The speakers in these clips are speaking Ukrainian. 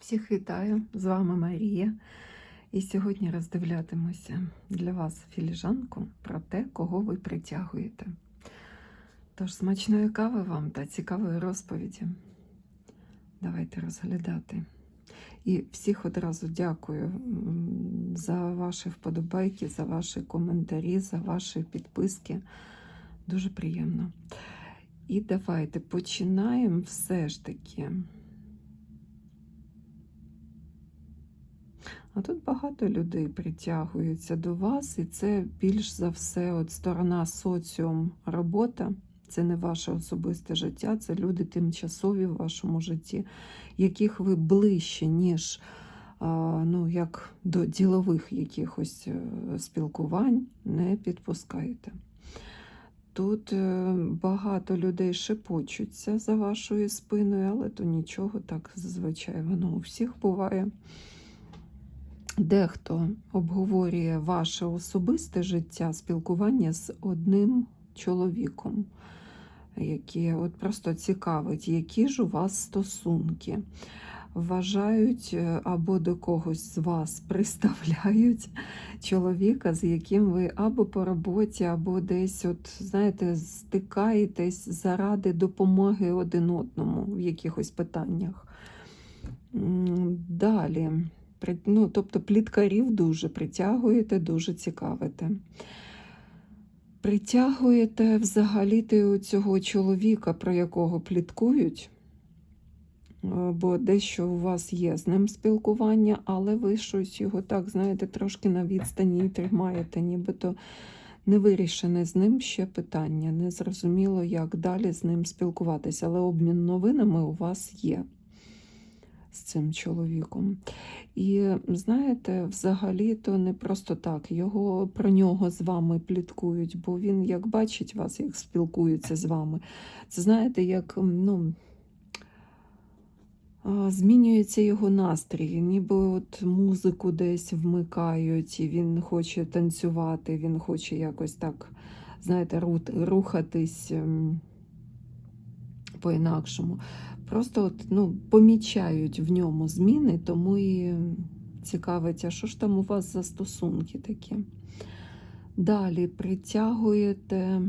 Всіх вітаю! З вами Марія. І сьогодні роздивлятимуся для вас філіжанку про те, кого ви притягуєте. Тож смачної кави вам та цікавої розповіді. Давайте розглядати. І всіх одразу дякую за ваші вподобайки, за ваші коментарі, за ваші підписки. Дуже приємно. І давайте починаємо все ж таки. А тут багато людей притягуються до вас, і це більш за все от сторона соціум робота. Це не ваше особисте життя, це люди тимчасові в вашому житті, яких ви ближче, ніж ну, як до ділових якихось е, спілкувань не підпускаєте. Тут е, багато людей шепочуться за вашою спиною, але то нічого, так зазвичай воно у всіх буває. Дехто обговорює ваше особисте життя, спілкування з одним чоловіком, яке от просто цікавить, які ж у вас стосунки. Вважають е, або до когось з вас приставляють чоловіка, з яким ви або по роботі, або десь, от, знаєте, стикаєтесь заради допомоги один одному в якихось питаннях. Далі. Ну, тобто пліткарів дуже притягуєте, дуже цікавите. Притягуєте взагалі цього чоловіка, про якого пліткують, е, бо дещо у вас є з ним спілкування, але ви щось його так, знаєте, трошки на відстані і тримаєте, нібито не вирішене з ним ще питання. Не зрозуміло, як далі з ним спілкуватися, але обмін новинами у вас є з цим чоловіком. І знаєте, взагалі-то не просто так. Його про нього з вами пліткують, бо він як бачить вас, як спілкується з вами. Це знаєте, як ну. Змінюється його настрій, ніби от музику десь вмикають, і він хоче танцювати, він хоче якось так, знаєте, рухатись ем, по-інакшому. Просто от, ну, помічають в ньому зміни, тому і цікавить, а що ж там у вас за стосунки такі? Далі притягуєте.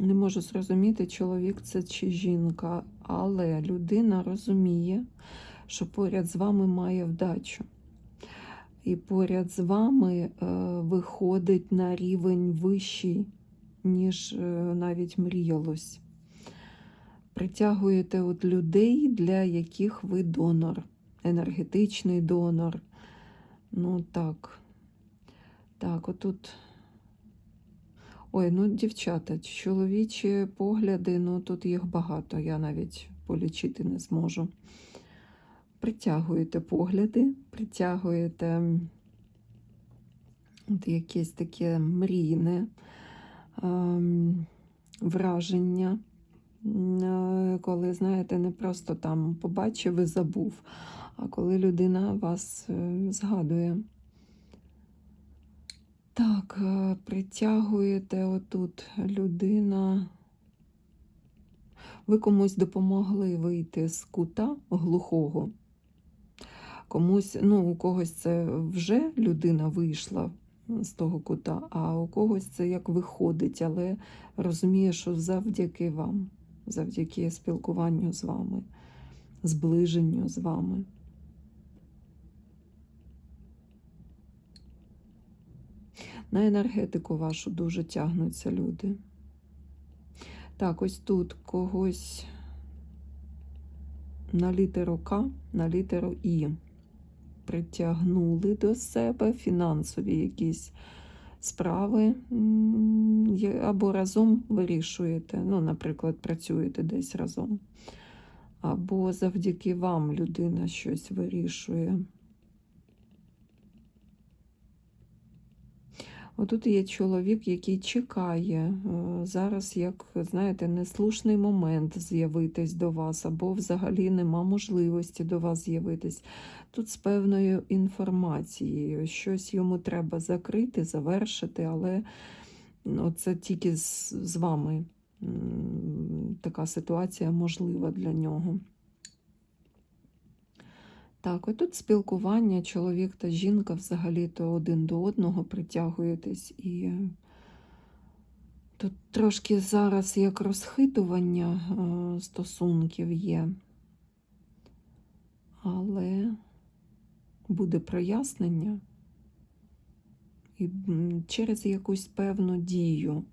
Не можу зрозуміти, чоловік це чи жінка, але людина розуміє, що поряд з вами має вдачу. І поряд з вами е, виходить на рівень вищий, ніж е, навіть мріялось. Притягуєте от людей, для яких ви донор, енергетичний донор. Ну так. Так, отут. Ой, ну, дівчата, чоловічі погляди, ну тут їх багато, я навіть полічити не зможу. Притягуєте погляди, притягуєте от якесь таке мрійне враження, е, коли, знаєте, не просто там побачив і забув, а коли людина вас е, згадує. Так, е, притягуєте отут людина. Ви комусь допомогли вийти з кута глухого. Комусь, ну, у когось це вже людина вийшла з того кута, а у когось це як виходить, але розуміє, що завдяки вам, завдяки спілкуванню з вами, зближенню з вами. На енергетику вашу дуже тягнуться люди. Так, ось тут когось на літеру К, на літеру І притягнули до себе фінансові якісь справи, або разом вирішуєте, ну, наприклад, працюєте десь разом, або завдяки вам людина щось вирішує. Отут є чоловік, який чекає е, зараз, як знаєте, неслушний момент з'явитись до вас, або взагалі нема можливості до вас з'явитись. Тут з певною інформацією. Щось йому треба закрити, завершити, але ну, це тільки з, з вами така ситуація можлива для нього. Так, отут спілкування, чоловік та жінка взагалі-то один до одного притягуєтесь і тут трошки зараз як розхитування е, стосунків є, але буде прояснення і через якусь певну дію,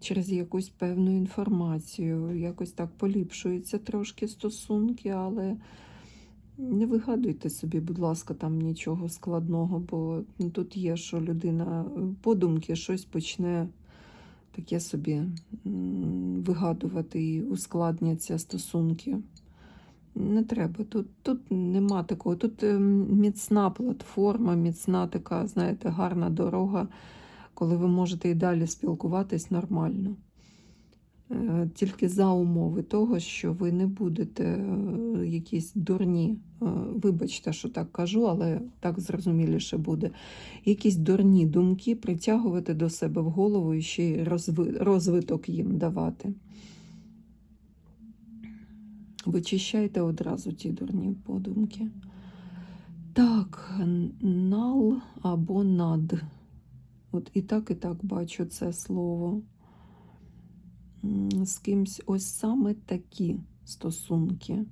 через якусь певну інформацію, якось так поліпшуються трошки стосунки, але не вигадуйте собі, будь ласка, там нічого складного, бо ну, тут є, що людина е, подумки щось почне таке собі вигадувати і ускладняться стосунки. Не треба. Тут, тут нема такого. Тут ем, міцна платформа, міцна така, знаєте, гарна дорога, коли ви можете і далі спілкуватись нормально. Е, Тільки за умови того, що ви не будете е, якісь дурні, е, вибачте, що так кажу, але так зрозуміліше буде. Якісь дурні думки притягувати до себе в голову і ще й розвиток їм давати. Вичищайте одразу ті дурні подумки. Так, нал або над. От і так, і так бачу це слово. З кимсь ось саме такі стосунки.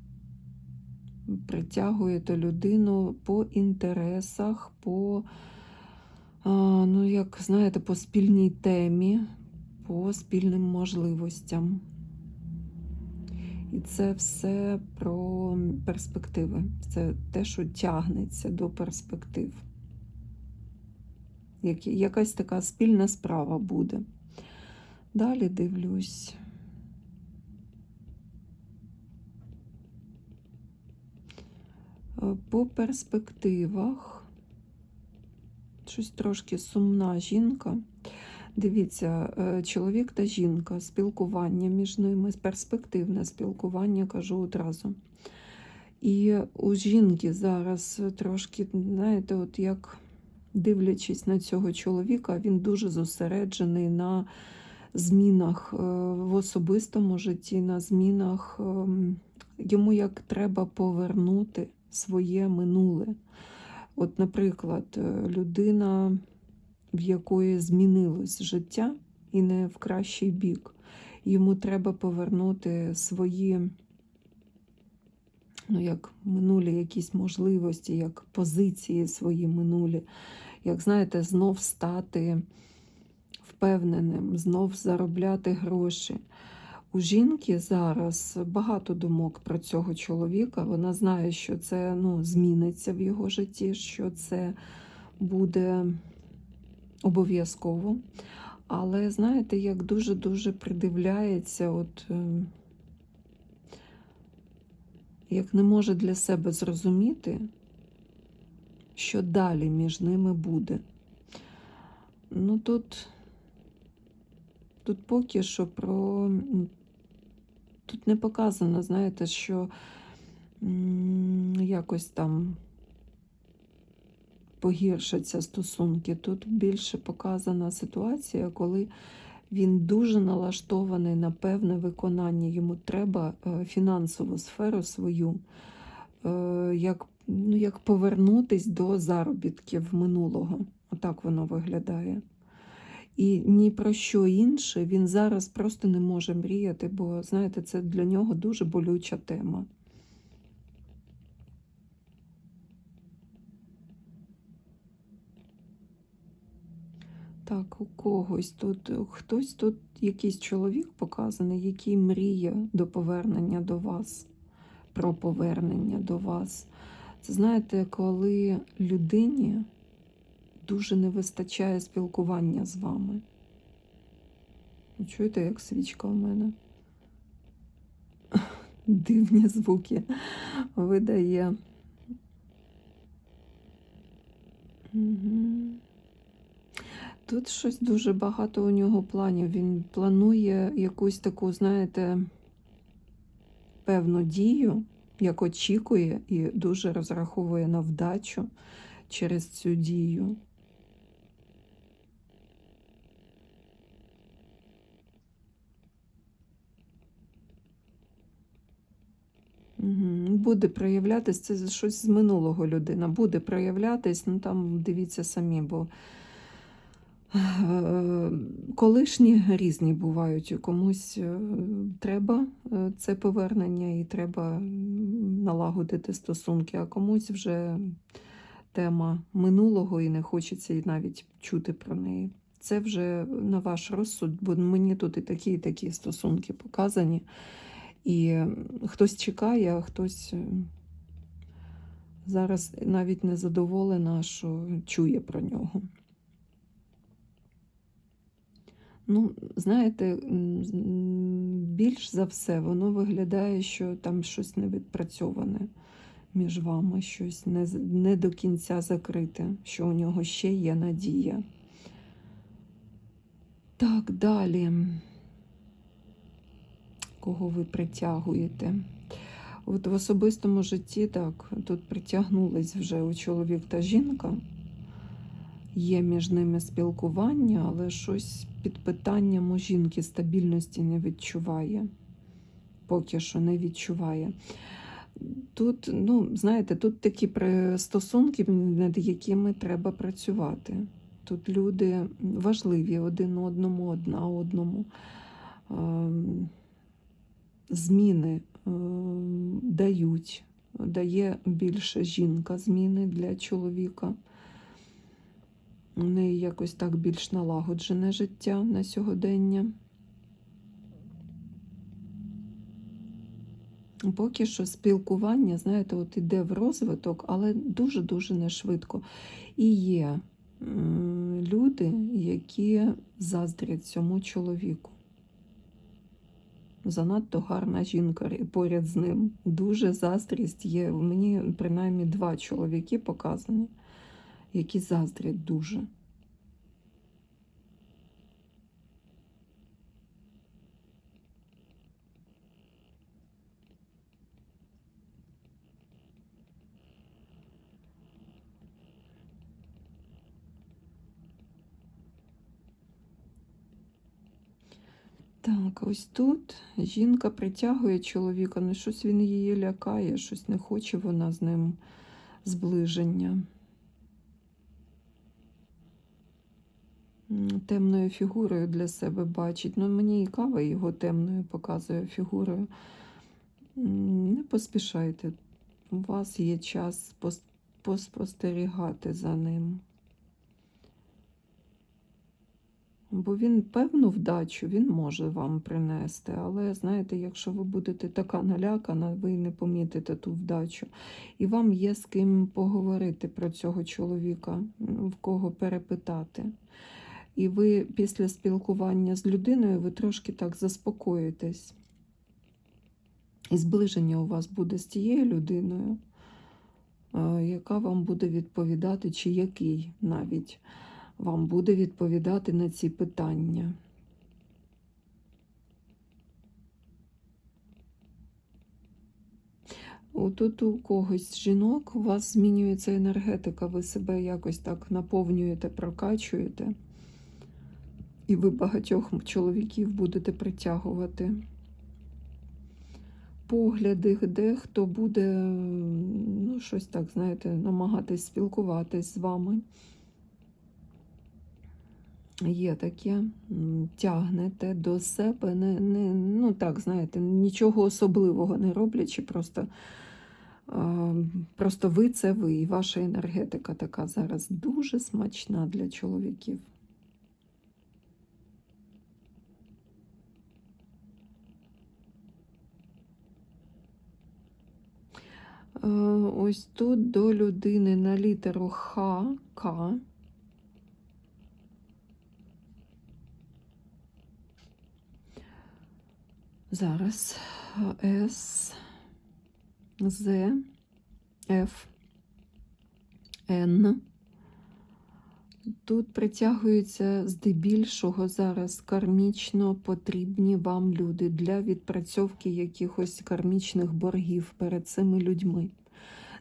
Притягуєте людину по інтересах, по, ну, як знаєте, по спільній темі, по спільним можливостям. І це все про перспективи. Це те, що тягнеться до перспектив. Якась така спільна справа буде. Далі дивлюсь. Е, По перспективах. Щось трошки сумна жінка. Дивіться, е, чоловік та жінка, спілкування між ними, перспективне спілкування, кажу одразу. І у жінки зараз трошки, знаєте, от як дивлячись на цього чоловіка, він дуже зосереджений на змінах е, в особистому житті, на змінах. ем, Йому як треба повернути своє минуле. От, наприклад, е, людина, в якої змінилось життя і не в кращий бік, йому треба повернути свої, ну, як минулі якісь можливості, як позиції свої минулі, як знаєте, знов стати впевненим, знов заробляти гроші. У жінки зараз багато думок про цього чоловіка. Вона знає, що це ну, зміниться в його житті, що це буде обов'язково. Але знаєте, як дуже-дуже придивляється, от, е, як не може для себе зрозуміти, що далі між ними буде. Ну тут, тут поки що про. Тут не показано, знаєте, що якось там погіршаться стосунки. Тут більше показана ситуація, коли він дуже налаштований на певне виконання. Йому треба е, фінансову сферу свою, е, як, ну, як повернутись до заробітків минулого. Отак воно виглядає. І ні про що інше він зараз просто не може мріяти, бо, знаєте, це для нього дуже болюча тема. Так, у когось тут, хтось тут, якийсь чоловік показаний, який мріє до повернення до вас, про повернення до вас. Це знаєте, коли людині дуже не вистачає спілкування з вами. Ви Чуєте, як свічка у мене? Дивні звуки видає. Тут щось дуже багато у нього планів. Він планує якусь таку, знаєте, певну дію, як очікує, і дуже розраховує на вдачу через цю дію. Буде проявлятись, це щось з минулого людина. Буде проявлятись, ну там дивіться самі, бо е, колишні різні бувають. Комусь е, треба е, це повернення і треба налагодити стосунки, а комусь вже тема минулого і не хочеться навіть чути про неї. Це вже на ваш розсуд, бо мені тут і такі, і такі стосунки показані. І хтось чекає, а хтось е, зараз навіть не задоволена, що чує про нього. Ну, знаєте, більш за все воно виглядає, що там щось не відпрацьоване між вами, щось не, не до кінця закрите, що у нього ще є надія. Так, далі. Кого ви притягуєте? От в особистому житті так, тут притягнулись вже у чоловік та жінка. Є між ними спілкування, але щось під питанням у жінки стабільності не відчуває. Поки що не відчуває. Тут, ну, знаєте, тут такі стосунки, над якими треба працювати. Тут люди важливі один одному, одна одному. Зміни ем, дають, дає більше жінка зміни для чоловіка. У неї якось так більш налагоджене життя на сьогодення. Поки що спілкування, знаєте, от іде в розвиток, але дуже-дуже не швидко. І є люди, які заздрять цьому чоловіку. Занадто гарна жінка поряд з ним. Дуже заздрість є. Мені принаймні два чоловіки показані, які заздрять дуже. Так, ось тут жінка притягує чоловіка, ну щось він її лякає, щось не хоче вона з ним зближення. Темною фігурою для себе бачить. Ну, мені і кава його темною показує фігурою. Не поспішайте. У вас є час поспостерігати за ним. Бо він певну вдачу він може вам принести, але знаєте, якщо ви будете така налякана, ви не помітите ту вдачу. І вам є з ким поговорити про цього чоловіка, в кого перепитати. І ви після спілкування з людиною ви трошки так заспокоїтесь. І зближення у вас буде з тією людиною, е, яка вам буде відповідати, чи який навіть вам буде відповідати на ці питання. Тут у когось з жінок у вас змінюється енергетика, ви себе якось так наповнюєте, прокачуєте, і ви багатьох чоловіків будете притягувати. Погляди, де хто буде, ну, щось так, знаєте, намагатись спілкуватись з вами. Є таке, тягнете до себе, не, не, ну так, знаєте, нічого особливого не роблячи, просто, просто ви це ви, і ваша енергетика така зараз дуже смачна для чоловіків. Е, Ось тут до людини на літеру Х, К. Зараз С, З, Ф, Н. Тут притягуються здебільшого зараз кармічно потрібні вам люди для відпрацьовки якихось кармічних боргів перед цими людьми.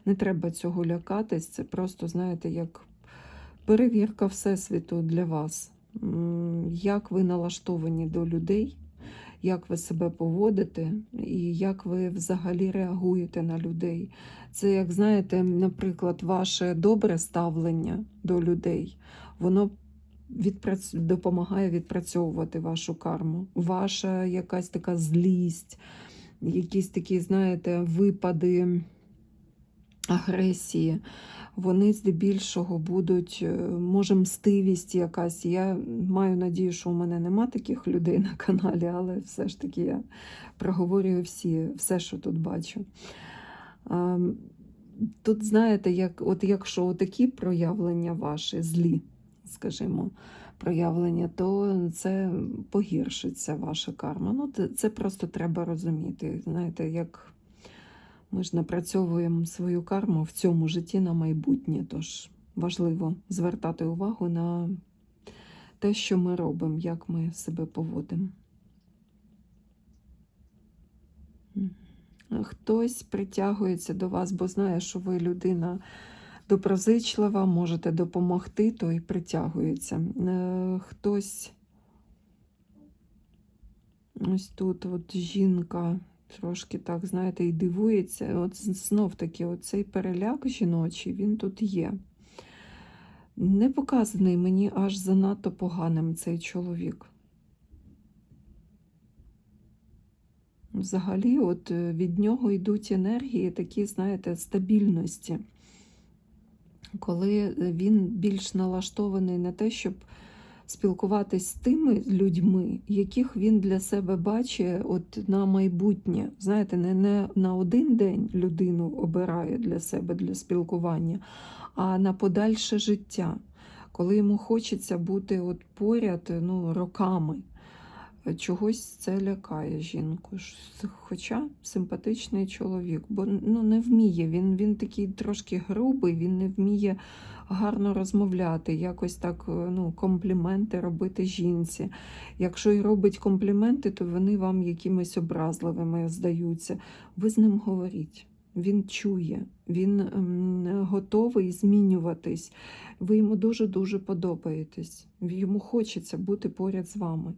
Не треба цього лякатись, це просто, знаєте, як перевірка Всесвіту для вас. Як ви налаштовані до людей, як ви себе поводите і як ви взагалі реагуєте на людей. Це, як знаєте, наприклад, ваше добре ставлення до людей, воно відпраць... допомагає відпрацьовувати вашу карму. Ваша якась така злість, якісь такі, знаєте, випади агресії. Вони здебільшого будуть, е, може, мстивість якась. Я маю надію, що у мене нема таких людей на каналі, але все ж таки я проговорюю всі, все, що тут бачу. Тут, знаєте, як, от якщо такі проявлення ваші, злі, скажімо, проявлення, то це погіршиться ваша карма. Ну, це просто треба розуміти. Знаєте, як ми ж напрацьовуємо свою карму в цьому житті на майбутнє. Тож важливо звертати увагу на те, що ми робимо, як ми себе поводимо. Хтось притягується до вас, бо знає, що ви людина доброзичлива, можете допомогти, то і притягується. Е, Хтось ось тут от жінка трошки так, знаєте, і дивується. От знов таки, оцей переляк жіночий, він тут є. Не показаний мені аж занадто поганим цей чоловік. Взагалі, от е, від нього йдуть енергії, такі, знаєте, стабільності, коли е, він більш налаштований на те, щоб спілкуватись з тими людьми, яких він для себе бачить от на майбутнє. Знаєте, не, не на один день людину обирає для себе для спілкування, а на подальше життя, коли йому хочеться бути от поряд ну, роками. Чогось це лякає жінку. Хоча симпатичний чоловік, бо ну, не вміє. Він він такий трошки грубий, він не вміє гарно розмовляти, якось так ну, компліменти робити жінці. Якщо й робить компліменти, то вони вам якимись образливими здаються. Ви з ним говоріть. Він чує, він ем, готовий змінюватись. Ви йому дуже-дуже подобаєтесь. Йому хочеться бути поряд з вами.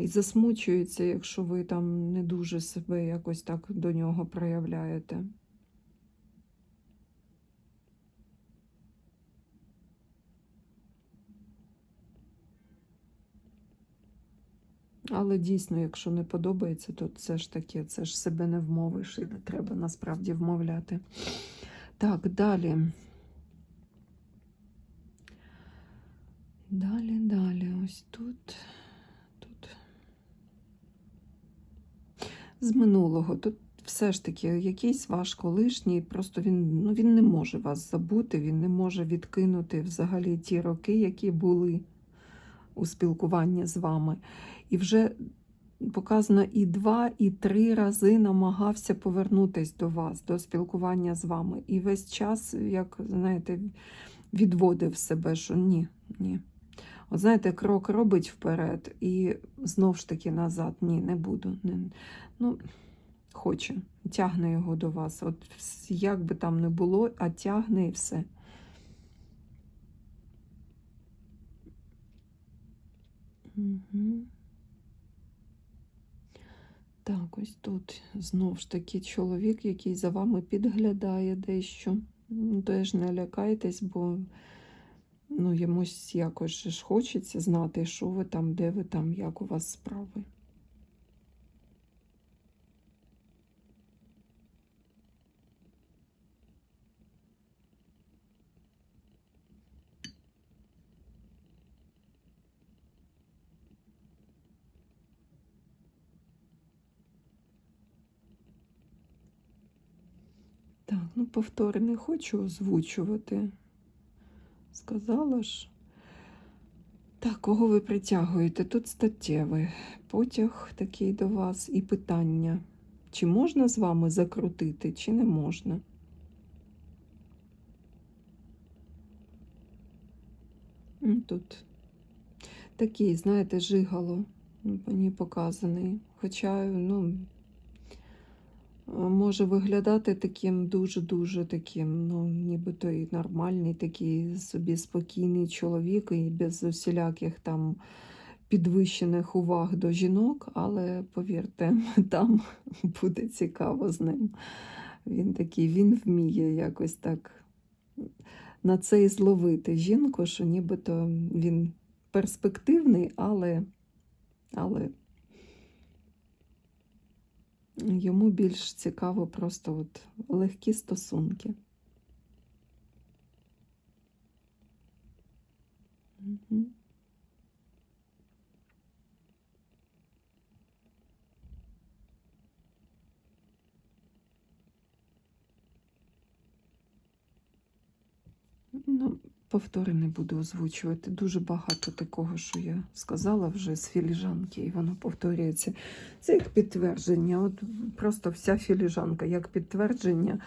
І засмучується, якщо ви там не дуже себе якось так до нього проявляєте. Але дійсно, якщо не подобається, то це ж таке, це ж себе не вмовиш і не треба насправді вмовляти. Так, далі. Далі, далі, ось тут. З минулого. Тут все ж таки якийсь ваш колишній, просто він ну, він не може вас забути, він не може відкинути взагалі ті роки, які були у спілкуванні з вами. І вже показано і два, і три рази намагався повернутися до вас, до спілкування з вами. І весь час, як знаєте, відводив себе, що ні, ні. От знаєте, крок робить вперед і знов ж таки назад. Ні, не буду. Не, ну, Хоче, тягне його до вас. От як би там не було, а тягне і все. Угу. Так, ось тут знов ж таки чоловік, який за вами підглядає дещо. Теж не лякайтесь, бо ну, йомусь якось ж хочеться знати, що ви там, де ви там, як у вас справи. Так, ну повтори не хочу озвучувати. Сказала ж. Так, кого ви притягуєте? Тут статтєвий потяг такий до вас і питання. Чи можна з вами закрутити, чи не можна? Тут такий, знаєте, жигало мені показаний. Хоча, ну, може виглядати таким дуже-дуже таким, ну, нібито і нормальний, такий собі спокійний чоловік, і без усіляких там підвищених уваг до жінок, але повірте, там буде цікаво з ним. Він такий, він вміє якось так на це і зловити жінку, що нібито він перспективний, але, але йому більш цікаво просто от легкі стосунки. Мгм. Ну, повтори не буду озвучувати. Дуже багато такого, що я сказала вже з філіжанки, і воно повторюється. Це як підтвердження. От просто вся філіжанка, як підтвердження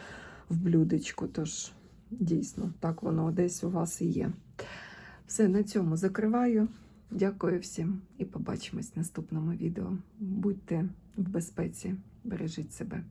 в блюдечку. Тож дійсно, так воно десь у вас і є. Все, на цьому закриваю. Дякую всім і побачимось в наступному відео. Будьте в безпеці, бережіть себе.